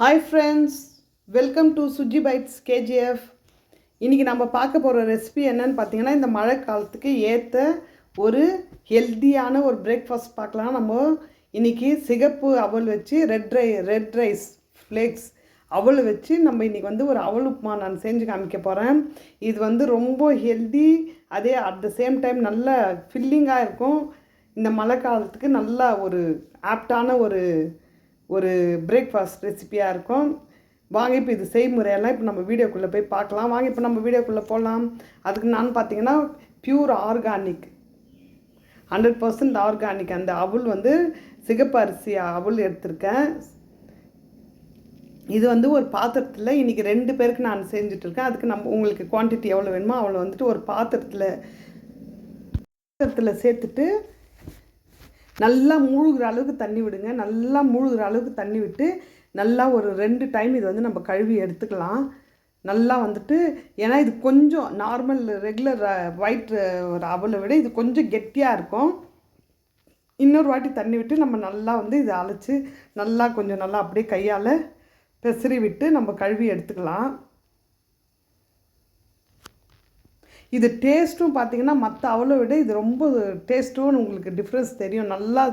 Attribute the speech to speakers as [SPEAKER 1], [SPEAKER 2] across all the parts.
[SPEAKER 1] Hi friends welcome to Suji bites KGF இன்றைக்கி நம்ம பார்க்க போகிற ரெசிபி என்னன்னு பார்த்தீங்கன்னா இந்த மழை காலத்துக்கு ஏற்ற ஒரு ஹெல்த்தியான ஒரு பிரேக்ஃபாஸ்ட் பார்க்கலாம். நம்ம இன்றைக்கி சிகப்பு அவல் வச்சு ரெட் ரை ரெட் ரைஸ் ஃப்ளேக்ஸ் அவல் வச்சு நம்ம இன்றைக்கி வந்து ஒரு அவல் உப்புமா நான் செஞ்சு காமிக்க போகிறேன் இது வந்து ரொம்ப ஹெல்தி அதே அட் த சேம் டைம் நல்ல ஃபில்லிங்காக இருக்கும். இந்த மழை காலத்துக்கு நல்ல ஒரு ஆப்டான ஒரு ஒரு பிரேக்ஃபாஸ்ட் ரெசிப்பியாக இருக்கும். வாங்க இப்போ இது செய்முறையெல்லாம் இப்போ நம்ம வீடியோக்குள்ளே போய் பார்க்கலாம். வாங்க இப்போ நம்ம வீடியோக்குள்ளே போகலாம் அதுக்கு நான் பார்த்தீங்கன்னா pure organic hundred percent organic அந்த அவுல் வந்து சிகப்பு அரிசி அவுல் எடுத்திருக்கேன். இது வந்து ஒரு பாத்திரத்தில் இன்றைக்கி ரெண்டு பேருக்கு நான் செஞ்சுட்ருக்கேன் அதுக்கு நம்ம உங்களுக்கு குவான்டிட்டி எவ்வளோ வேணுமோ அவ்வளோ வந்துட்டு ஒரு பாத்திரத்தில் பாத்திரத்தில் சேர்த்துட்டு நல்லா மூழ்கிற அளவுக்கு தண்ணி விடுங்க. நல்லா மூழ்கிற அளவுக்கு தண்ணி விட்டு நல்லா ஒரு ரெண்டு டைம் இது வந்து நம்ம கழுவி எடுத்துக்கலாம். நல்லா வந்துட்டு ஏன்னா இது கொஞ்சம் நார்மல் ரெகுலர் ஒயிட் அவலை விட இது கொஞ்சம் கெட்டியாக இருக்கும். இன்னொரு வாட்டி தண்ணி விட்டு நம்ம நல்லா வந்து இதை அழைச்சி நல்லா கொஞ்சம் நல்லா அப்படியே கையால் பெசரி விட்டு நம்ம கழுவி எடுத்துக்கலாம். இது டேஸ்ட்டும் பார்த்தீங்கன்னா மற்ற அவ்வளோ விட இது ரொம்ப டேஸ்ட்டும் உங்களுக்கு டிஃப்ரென்ஸ் தெரியும். நல்லா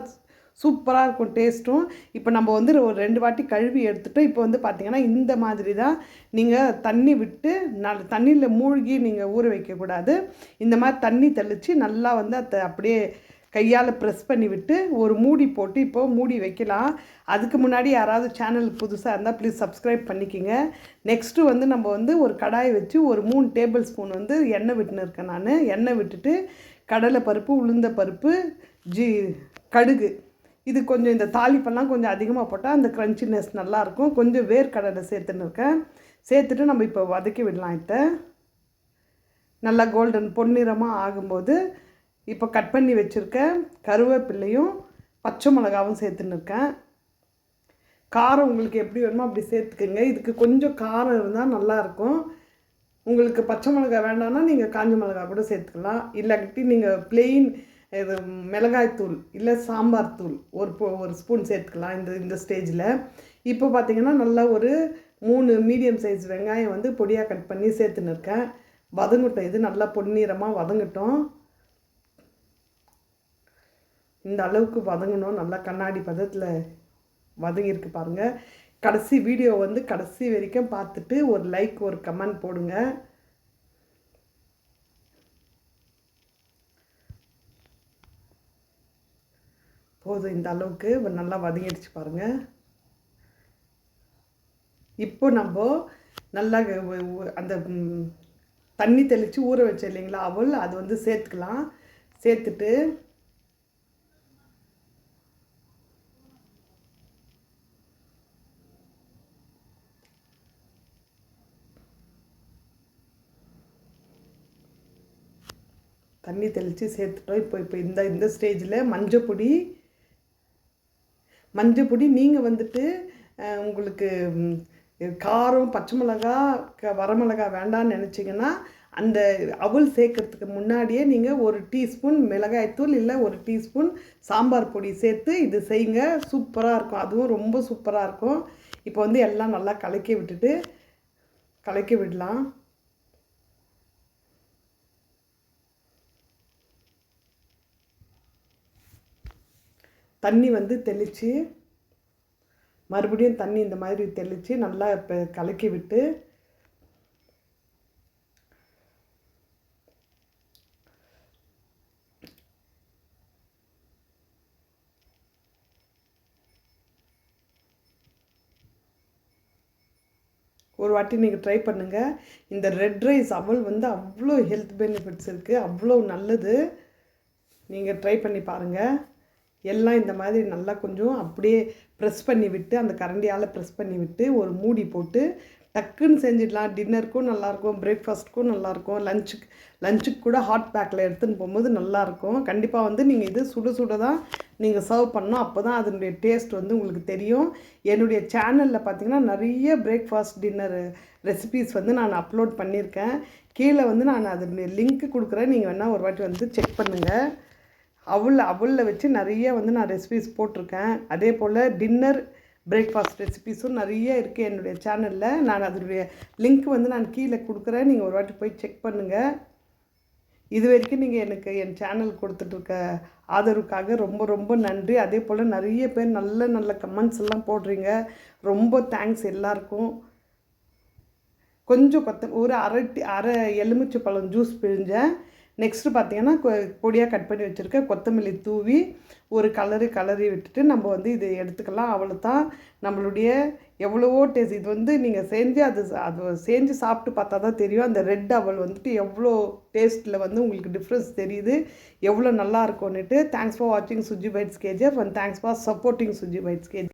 [SPEAKER 1] சூப்பராக இருக்கும் டேஸ்ட்டும். இப்போ நம்ம வந்து ஒரு ரெண்டு வாட்டி கழுவி எடுத்துகிட்டு இப்போ வந்து பார்த்திங்கன்னா இந்த மாதிரி தான் நீங்கள் தண்ணி விட்டு ந தண்ணியில் மூழ்கி நீங்கள் ஊற வைக்கக்கூடாது. இந்த மாதிரி தண்ணி தெளித்து நல்லா வந்து அதை அப்படியே கையால் ப்ரெஸ் பண்ணி விட்டு ஒரு மூடி போட்டு இப்போது மூடி வைக்கலாம். அதுக்கு முன்னாடி யாராவது சேனல் புதுசாக இருந்தால் ப்ளீஸ் சப்ஸ்கிரைப் பண்ணிக்கிங்க. நெக்ஸ்ட்டு வந்து நம்ம வந்து ஒரு கடாயை வச்சு ஒரு மூணு டேபிள் ஸ்பூன் வந்து எண்ணெய் விட்டுன்னு இருக்கேன் நான். எண்ணெய் விட்டுட்டு கடலை பருப்பு உளுந்த பருப்பு ஜி கடுகு. இது கொஞ்சம் இந்த தாளிப்பெல்லாம் கொஞ்சம் அதிகமாக போட்டால் அந்த க்ரன்ச்சினஸ் நல்லாயிருக்கும் கொஞ்சம் வேர்க்கடலை சேர்த்துன்னு இருக்கேன் சேர்த்துட்டு நம்ம இப்போ வதக்கி விடலாம் இதை. நல்லா கோல்டன் பொன்னிறமாக ஆகும்போது இப்போ கட் பண்ணி வச்சுருக்க கருவேப்பிள்ளையும் பச்சை மிளகாவும் சேர்த்துன்னு இருக்கேன். காரம் உங்களுக்கு எப்படி வேணுமோ அப்படி சேர்த்துக்கோங்க. இதுக்கு கொஞ்சம் காரம் இருந்தால் நல்லாயிருக்கும் உங்களுக்கு பச்சை மிளகா வேண்டாம்னா நீங்கள் காஞ்ச மிளகா கூட சேர்த்துக்கலாம். இல்லாட்டி நீங்கள் பிளெயின் இது மிளகாய்த்தூள் இல்லை சாம்பார் தூள் ஒரு ஒரு ஸ்பூன் சேர்த்துக்கலாம் இந்த இந்த ஸ்டேஜில் இப்போ பார்த்தீங்கன்னா நல்லா ஒரு மூணு மீடியம் சைஸ் வெங்காயம் வந்து பொடியாக கட் பண்ணி சேர்த்துன்னு இருக்கேன். வதங்கட்டும். இது நல்லா பொன்னிறமாக வதங்கட்டும். இந்த அளவுக்கு வதங்கணும். நல்லா கண்ணாடி பதத்தில் வதங்கியிருக்கு பாருங்கள் கடைசி வீடியோ வந்து கடைசி வரைக்கும் பார்த்துட்டு ஒரு லைக் ஒரு கமெண்ட் போடுங்க. போதும் இந்த அளவுக்கு நல்லா வதங்கிடுச்சு பாருங்கள் இப்போ நம்ம நல்லா அந்த தண்ணி தெளித்து ஊற வச்ச இல்லைங்களா? அவள் அது வந்து சேர்த்துக்கலாம். சேர்த்துட்டு தண்ணி தெளித்து சேர்த்துட்டோம். இப்போ இப்போ இந்த இந்த ஸ்டேஜில் மஞ்சப்பொடி மஞ்சப்பொடி நீங்கள் வந்துட்டு உங்களுக்கு காரம் பச்சை மிளகா க வரமிளகா வேண்டாம்னு நினச்சிங்கன்னா அந்த அவல் சேர்க்கறதுக்கு முன்னாடியே நீங்கள் ஒரு டீஸ்பூன் மிளகாய்த்தூள் இல்லை ஒரு டீஸ்பூன் சாம்பார் பொடி சேர்த்து இது செய்யுங்க. சூப்பராக இருக்கும். அதுவும் ரொம்ப சூப்பராக இருக்கும். இப்போ வந்து எல்லாம் நல்லா கலக்கி விட்டுட்டு கலக்கி விடலாம். தண்ணி வந்து தெளித்து மறுபடியும் தண்ணி இந்த மாதிரி தெளித்து நல்லா இப்போ கலக்கி விட்டு ஒரு வாட்டி நீங்கள் ட்ரை பண்ணுங்கள் இந்த ரெட் ரைஸ் அவள் வந்து அவ்வளோ ஹெல்த் பெனிஃபிட்ஸ் இருக்குது அவ்வளோ நல்லது. நீங்கள் ட்ரை பண்ணி பாருங்கள் எல்லாம் இந்த மாதிரி நல்லா கொஞ்சம் அப்படியே ப்ரெஸ் பண்ணி விட்டு அந்த கரண்டியால் ப்ரெஸ் பண்ணி விட்டு ஒரு மூடி போட்டு டக்குன்னு செஞ்சிடலாம். டின்னருக்கும் நல்லாயிருக்கும் பிரேக்ஃபாஸ்ட்டுக்கும் நல்லாயிருக்கும் லஞ்சுக்கு லஞ்சுக்கு கூட ஹாட் பேக்கில் எடுத்துன்னு போகும்போது நல்லாயிருக்கும் கண்டிப்பாக வந்து நீங்கள் இது சுட சுட தான் நீங்கள் சர்வ் பண்ணோம் அப்போ தான் அதனுடைய டேஸ்ட் வந்து உங்களுக்கு தெரியும். என்னுடைய சேனலில் பார்த்தீங்கன்னா நிறைய பிரேக்ஃபாஸ்ட் டின்னர் ரெசிபீஸ் வந்து நான் அப்லோட் பண்ணியிருக்கேன். கீழே வந்து நான் அதனுடைய லிங்க்கு கொடுக்குறேன். நீங்கள் வேணால் ஒரு வாட்டி வந்து செக் பண்ணுங்கள் அவள் அவளில் வச்சு நிறைய வந்து நான் ரெசிபிஸ் போட்டிருக்கேன். அதே போல் டின்னர் பிரேக்ஃபாஸ்ட் ரெசிபிஸும் நிறைய இருக்குது என்னுடைய சேனலில் நான் அதனுடைய லிங்க் வந்து நான் கீழே கொடுக்குறேன். நீங்கள் ஒரு வாட்டி போய் செக் பண்ணுங்கள் இது வரைக்கும் நீங்கள் எனக்கு என் சேனல் கொடுத்துட்ருக்க ஆதரவுக்காக ரொம்ப ரொம்ப நன்றி. அதே போல் நிறைய பேர் நல்ல நல்ல கமெண்ட்ஸ் எல்லாம் போடுறீங்க. ரொம்ப தேங்க்ஸ் எல்லாருக்கும். கொஞ்சம் கொத்த ஒரு அரை அரை எலுமிச்சை பழம் ஜூஸ் பிழிஞ்சேன். நெக்ஸ்ட்டு பார்த்தீங்கன்னா பொடியாக கட் பண்ணி வச்சுருக்க கொத்தமல்லி தூவி ஒரு கலரு கலரி விட்டுட்டு நம்ம வந்து இது எடுத்துக்கலாம். அவ்வளோ தான் நம்மளுடைய எவ்வளவோ டேஸ்ட் இது வந்து நீங்கள் செஞ்சு அது அது செஞ்சு சாப்பிட்டு பார்த்தா தான் தெரியும். அந்த ரெட் அவல் வந்துட்டு எவ்வளோ டேஸ்ட்டில் வந்து உங்களுக்கு டிஃப்ரென்ஸ் தெரியுது. எவ்வளோ நல்லா இருக்கும்னுட்டு. தேங்க்ஸ் ஃபார் வாட்சிங் Suji bites KGF and thanks for supporting Suji bites KG